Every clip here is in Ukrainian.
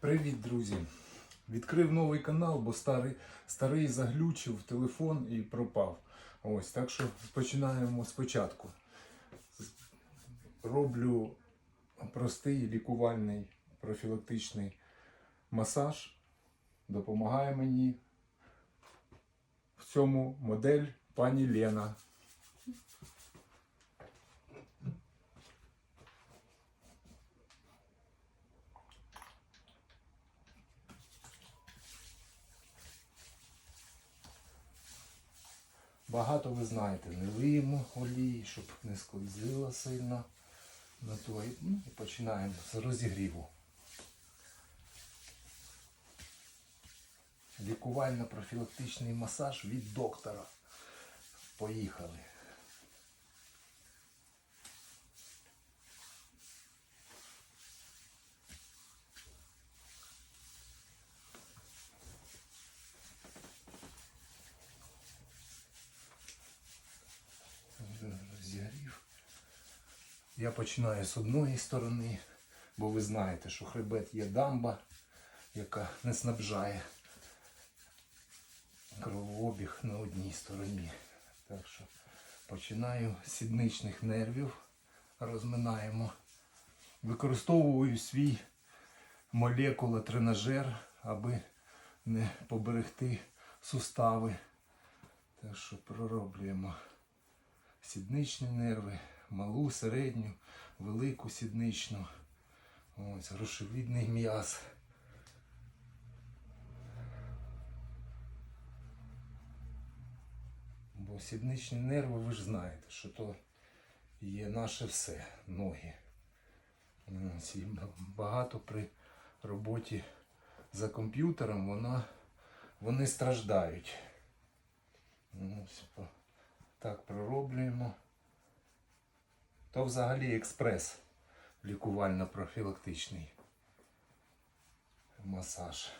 Привіт, друзі! Відкрив новий канал, бо старий, старий заглючив телефон і пропав. Ось, так що починаємо спочатку. Роблю простий лікувальний профілактичний масаж. Допомагає мені в цьому модель пані Лена. Багато ви знаєте, не лиємо олії, щоб не скользило сильно на той. Ну, і починаємо з розігріву. Лікувально-профілактичний масаж від доктора. Поїхали. Я починаю з одної сторони, бо ви знаєте, що хребет є дамба, яка не снабжає кровообіг на одній стороні. Так що починаю з сідничних нервів, розминаємо. Використовую свій молекула тренажер, аби не поберегти сустави. Так що пророблюємо сідничні нерви, малу, середню, велику сідничну. Ось грушевидний м'яз. Бо сідничні нерви, ви ж знаєте, що то є наше все, ноги. Ось, багато при роботі за комп'ютером вона, вони страждають. Ось, так пророблюємо. То взагалі експрес лікувально-профілактичний масаж.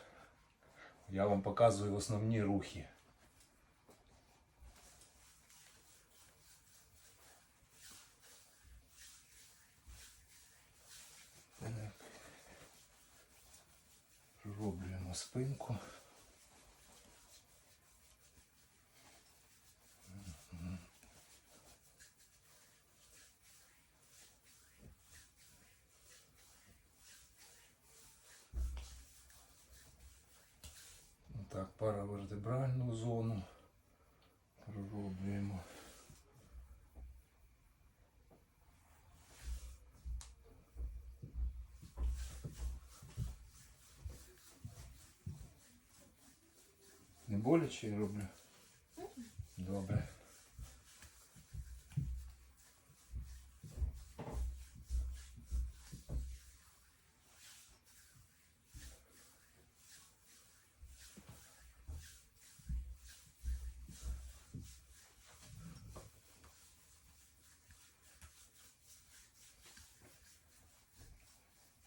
Я вам показую основні рухи. Так. Пророблюємо спинку. Так, паравертебральну зону пророблюємо. Не боляче я роблю? Добре.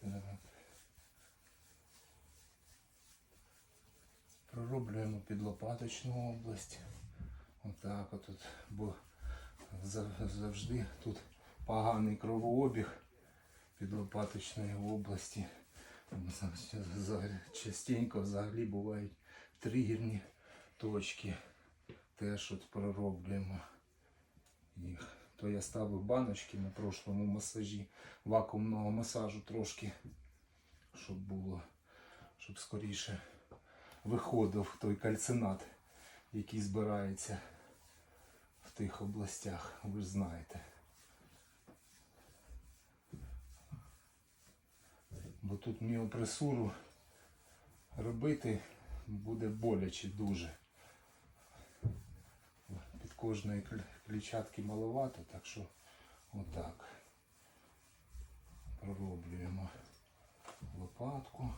Так. Пророблюємо підлопаточну область. Отак от, от, бо завжди тут поганий кровообіг підлопаточної області. Частенько взагалі бувають тригерні точки. Теж от пророблюємо їх. То я ставив баночки на прошлому масажі, вакуумного масажу трошки, щоб було, щоб скоріше виходив той кальцинат, який збирається в тих областях, ви ж знаєте. Бо тут міопресуру робити буде боляче дуже. Під кожної клітчатки маловато, так що отак пророблюємо лопатку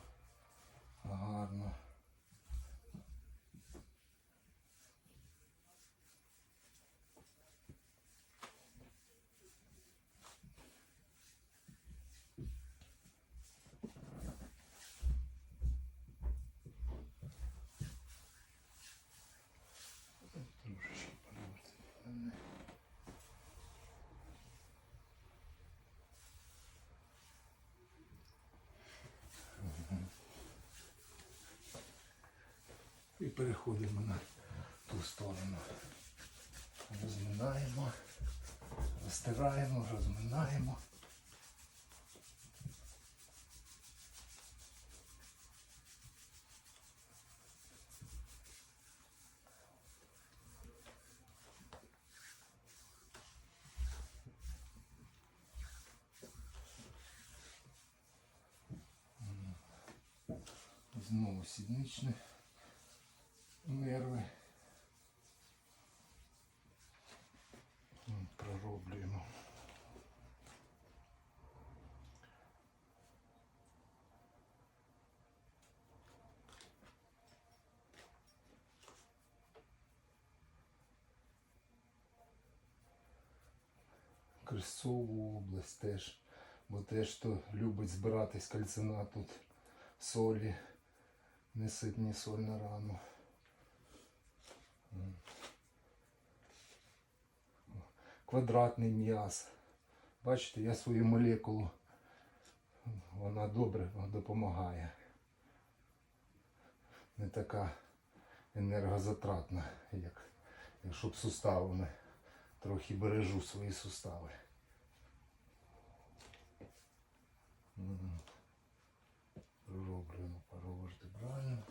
гарно. Переходимо на ту сторону. Розминаємо, розтираємо, розминаємо. Знову сідничні нерви. Пророблюємо. Крестову область теж, бо теж хто любить збиратись кальцина тут солі, неситні соль на рану. Квадратний м'яз. Бачите, я свою молекулу, вона добре допомагає. Не така енергозатратна, як якщо б суставами. Трохи бережу свої сустави. М. Пророблюємо пару вертебрально.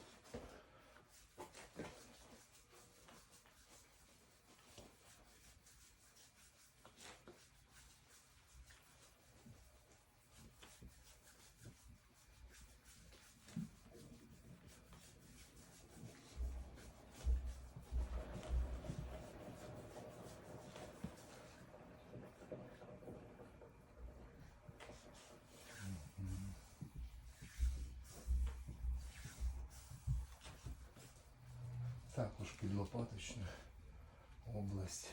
Також підлопаточна область.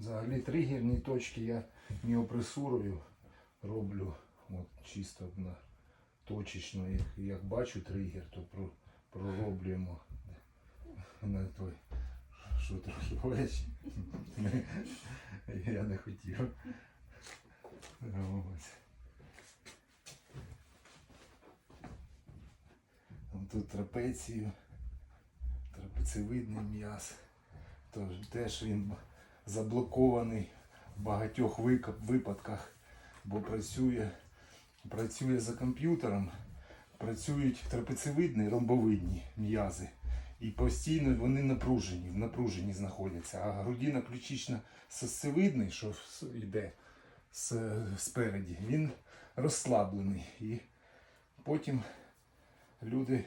Взагалі тригерні точки я міопресурою роблю от, чисто на точечно. Як, як бачу тригер, то про, пророблюємо на той, що трохи плечі. Я не хотів. Тут трапецію, трапецевидний м'яз. Теж він заблокований в багатьох випадках, бо працює, працює за комп'ютером, працюють трапецевидні, ромбовидні м'язи. І постійно вони напружені, в напруженні знаходяться. А грудіно ключично сосцевидний, що йде спереді, він розслаблений. І потім люди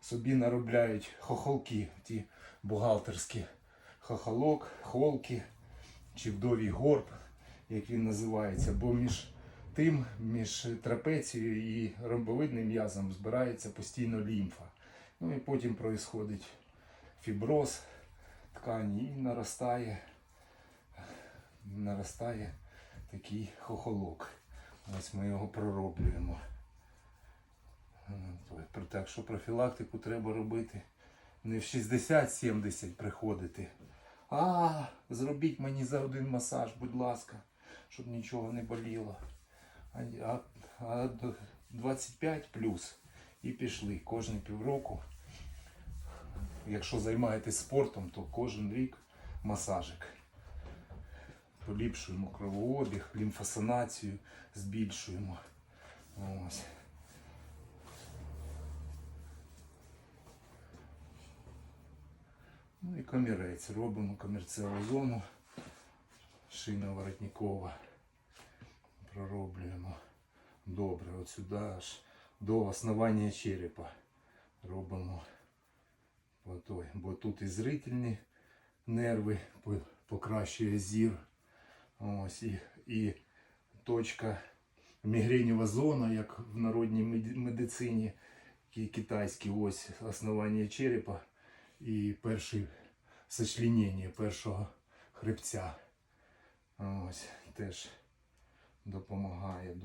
собі наробляють хохолки, ті бухгалтерські хохолок, холки чи вдовій горб, як він називається, бо між тим, між трапецією і ромбовидним м'язом збирається постійно лімфа. Ну і потім происходить фіброз ткані і наростає, наростає такий хохолок. Ось ми його пророблюємо. Про так що профілактику треба робити не в 60-70 приходити. А, зробіть мені за один масаж, будь ласка, щоб нічого не боліло. А, а, а 25 плюс і пішли кожні півроку. Якщо займаєтесь спортом, то кожен рік масажик. Поліпшуємо кровообіг, лімфосанацію збільшуємо. Ось. І комірець. Робимо комірцеву зону. Шина воротникова. Пророблюємо. Добре. От сюди аж до основання черепа. Робимо по той. Бо тут і зрительні нерви, покращує зір. Ось і, і точка мігренєва зона, як в народній медицині, кі- китайській ось основання черепа і перше сочленення першого хребця. Ось теж допомагає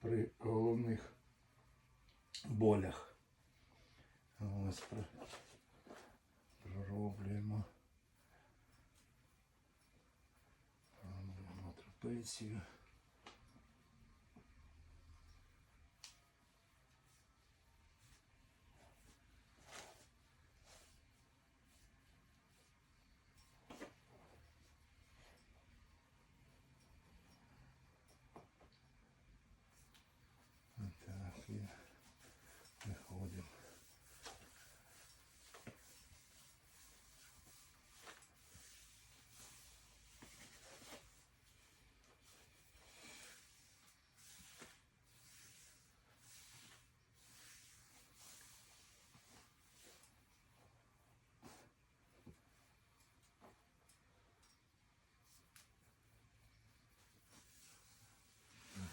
при головних болях. Ось про- пророблюємо. Пророблюємо трапецію. Так, і виходимо.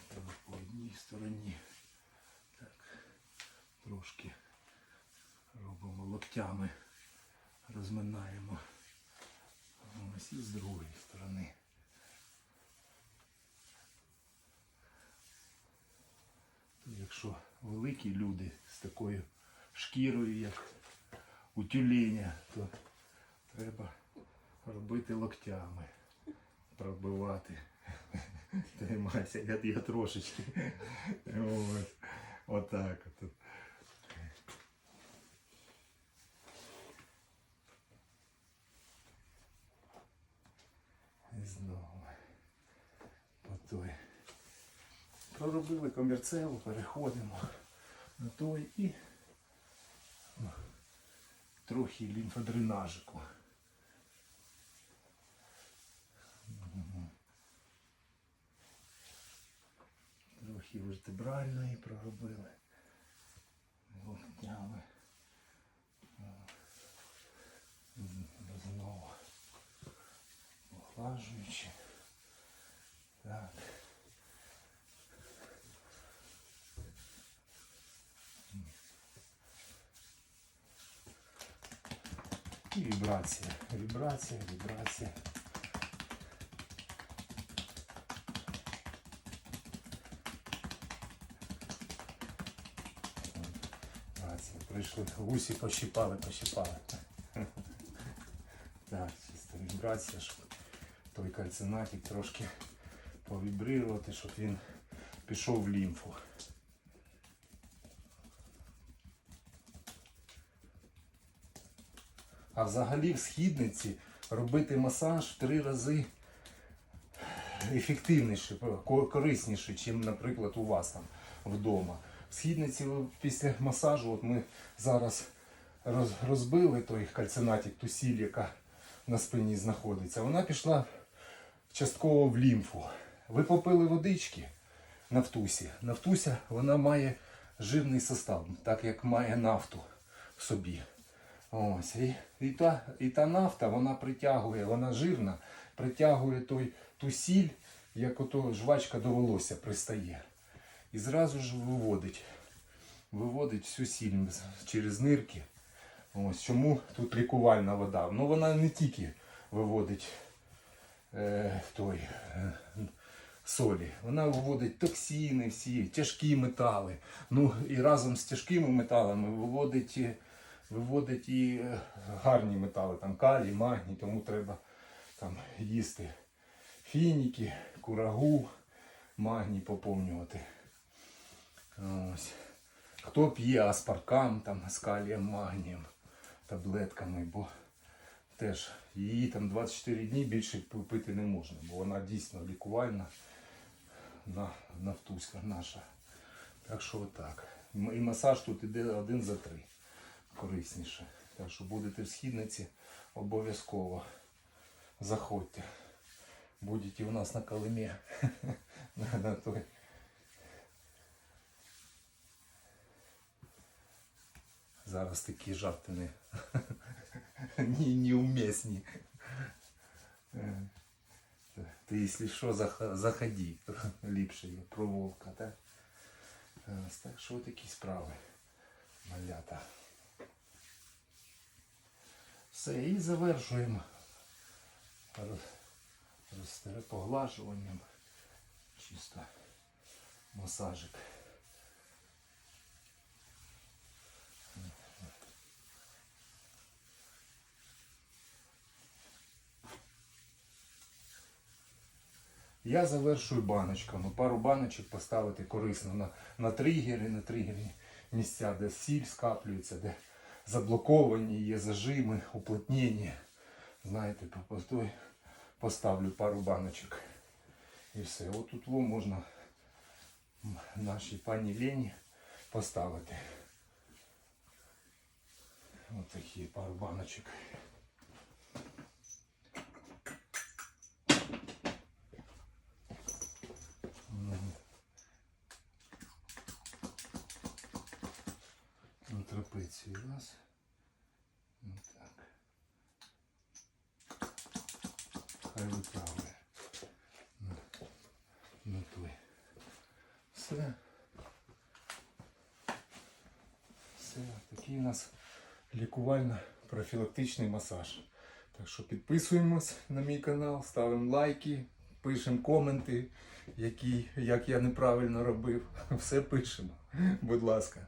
Так, по одній стороні. Так, трошки робимо локтями, розминаємо. Ось і з другої сторони. То якщо великі люди з такою шкірою, як у тюленя, то треба робити локтями, пробивати. Тримайся, я, я трошечки. От, отак от. І знову. По той. Проробили комірцеву, переходимо на той і ну, трохи лімфодренажику. Трохи вертебральної проробили. Локтями. Знову охлажуючи. Так. І вібрація. Вібрація, вібрація. Гусі пощипали, пощипали. Так, чисто вібрація, щоб той кальцинатик трошки повібрирувати, щоб він пішов в лімфу. А взагалі в східниці робити масаж в три рази ефективніше, корисніше, ніж, наприклад, у вас там вдома. Східниці після масажу, от ми зараз розбили той кальцинатик, ту сіль, яка на спині знаходиться, вона пішла частково в лімфу. Ви попили водички нафтусі. Нафтуся вона має жирний состав, так як має нафту в собі. Ось, і, і, та, і та нафта вона притягує, вона жирна, притягує той, ту сіль, як ото жвачка до волосся пристає. І зразу ж виводить, виводить всю сіль через нирки. Ось чому тут лікувальна вода. Ну вона не тільки виводить е, той е, солі, вона виводить токсини, всі, тяжкі метали. Ну і разом з тяжкими металами виводить, е, виводить і е, гарні метали, там калій, магній, тому треба там їсти фініки, курагу, магній поповнювати. Ось. Хто п'є аспаркам там, з калієм, магнієм, таблетками, бо теж її там 24 дні більше пити не можна, бо вона дійсно лікувальна на, нафтуська наша. Так що отак. І масаж тут іде один за три. Корисніше. Так що будете в східниці, обов'язково заходьте. Будете у нас на Колимі. на, на той. Зараз такі жарти не, не, неумісні. Е, Ти, якщо що, заходи. Ліпше є про вовка, так? Е, Так що такі справи. Малята. Все, і завершуємо поглажуванням. Чисто масажик. Я завершую баночками. Пару баночок поставити корисно на, на тригери, на тригерні місця, де сіль скаплюється, де заблоковані, є зажими, уплотнення. Знаєте, по- по поставлю пару баночок. І все. От тут во можна нашій пані Лені поставити. Ось такі пару баночок. На трапеції раз. Ось так. Хай витягує. На, на той. Все. Все. Такий у нас лікувально-профілактичний масаж. Так що підписуємось на мій канал, ставимо лайки, пишемо коменти, які, як я неправильно робив. Все пишемо. Будь ласка.